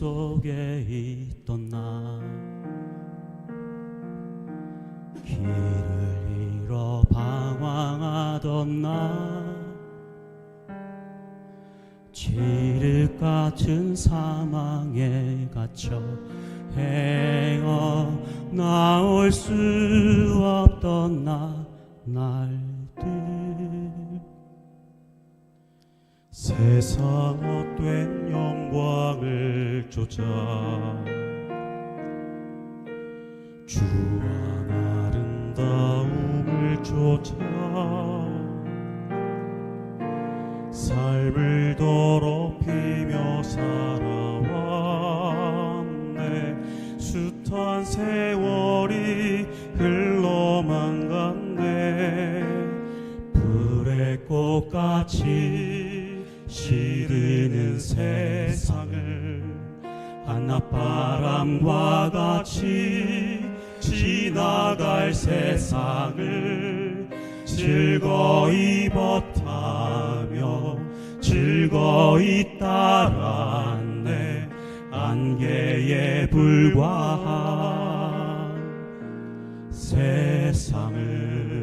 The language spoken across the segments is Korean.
속에 있던 나. 길을 잃어 방황하던 나. 지륵 같은 사망에 갇혀 헤어 나올 수 없던 나. 날들 세상 헛된 영광을 쫓아 주한 아름다움을 쫓아 삶을 더럽히며 살아왔네. 숱한 세월이 흘러만 갔네. 불의 꽃같이 세상을 한낮바람과 같이 지나갈 세상을 즐거이 버타며 즐거이 따랐네. 안개에 불과한 세상을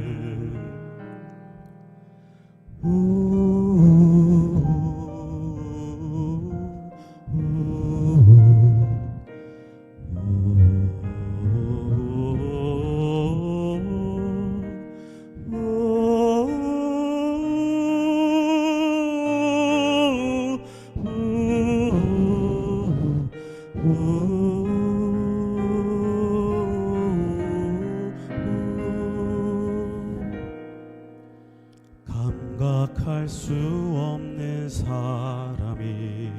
감각할 수 없는 사람이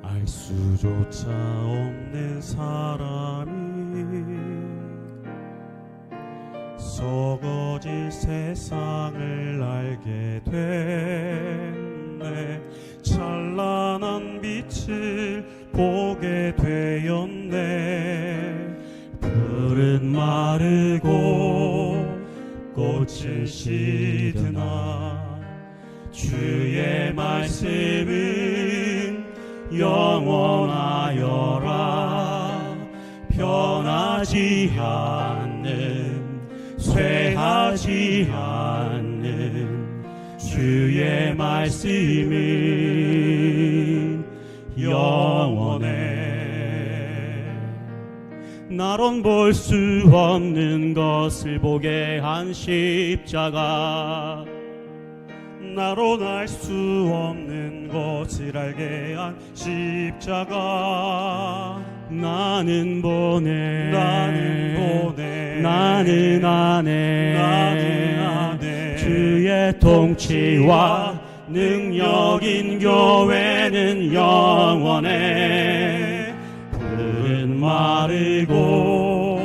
알 수조차 없는 사람이 썩어질 세상을 알게 됐네. 찬란한 빛을 보게 되었네. 푸른 마르고 꽃은 시드나 주의 말씀은 영원하여라. 변하지 않는 쇠하지 않는 주의 말씀은 영원해 나론 볼 수 없는 것을 보게 한 십자가. 나론 알수 없는 것을 알게 한 십자가. 나는 보내. 나는 보내. 나는 안해 나는 안해 주의 통치와 능력인 교회는 영원해 마르고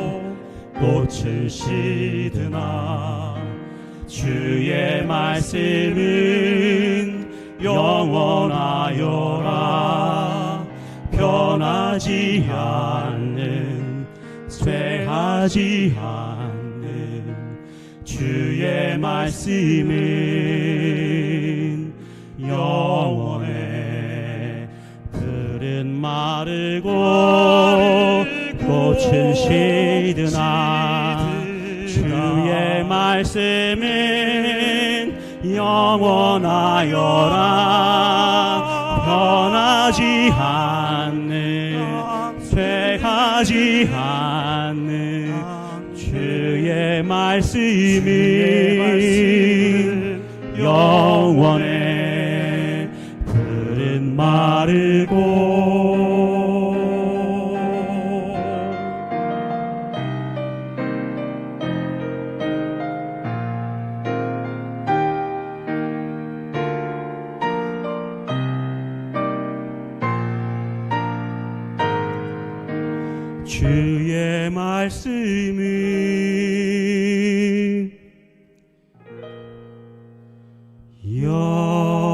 꽃은 시드나 주의 말씀은 영원하여라. 변하지 않는 쇠하지 않는 주의 말씀은 영원해. 푸른 마르고 꽃은 시드나 주의 말씀은 영원하여라. 변하지 않는 쇠하지 않는 주의 말씀은 영원해. 푸른 마르고 see me. Your